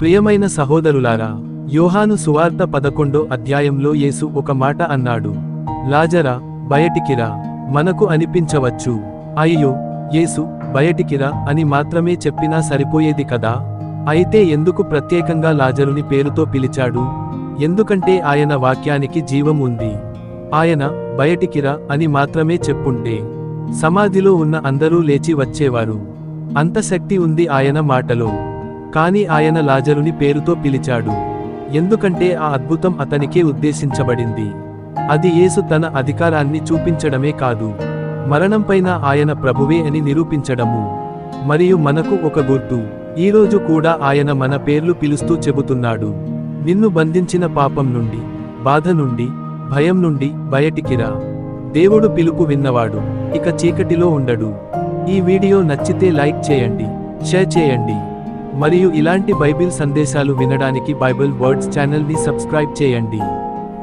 ప్రియమైన సహోదరులారా యోహాను సువార్త పదకొండో అధ్యాయంలో యేసు ఒక మాట అన్నాడు. లాజరా బయటికిరా మనకు అనిపించవచ్చు. అయ్యో యేసు బయటికిరా అని మాత్రమే చెప్పినా సరిపోయేది కదా? అయితే ఎందుకు ప్రత్యేకంగా లాజరుని పేరుతో పిలిచాడు? ఎందుకంటే ఆయన వాక్యానికి జీవం ఉంది. ఆయన బయటికిరా అని మాత్రమే చెప్పుంటే సమాధిలో ఉన్న అందరూ లేచి వచ్చేవారు. అంత శక్తి ఉంది ఆయన మాటలో. కాని ఆయన లాజరుని పేరుతో పిలిచాడు. ఎందుకంటే ఆ అద్భుతం అతనికే ఉద్దేశించబడింది. అది యేసు తన అధికారాన్ని చూపించడమే కాదు. మరణంపైన ఆయన ప్రభువే అని నిరూపించడము. మరియు మనకు ఒక గుర్తు. ఈరోజు కూడా ఆయన మన పేర్లు పిలుస్తూ చెబుతున్నాడు. నిన్ను బంధించిన పాపం నుండి బాధ నుండి భయం నుండి బయటికిరా దేవుడు పిలుపు విన్నవాడు. ఇక చీకటిలో ఉండడు. ఈ వీడియో నచ్చితే లైక్ చేయండి షేర్ చేయండి. మరియు ఇలాంటి బైబిల్ సందేశాలు వినడానికి బైబిల్ వర్డ్స్ ఛానల్ని సబ్స్క్రైబ్ చేయండి.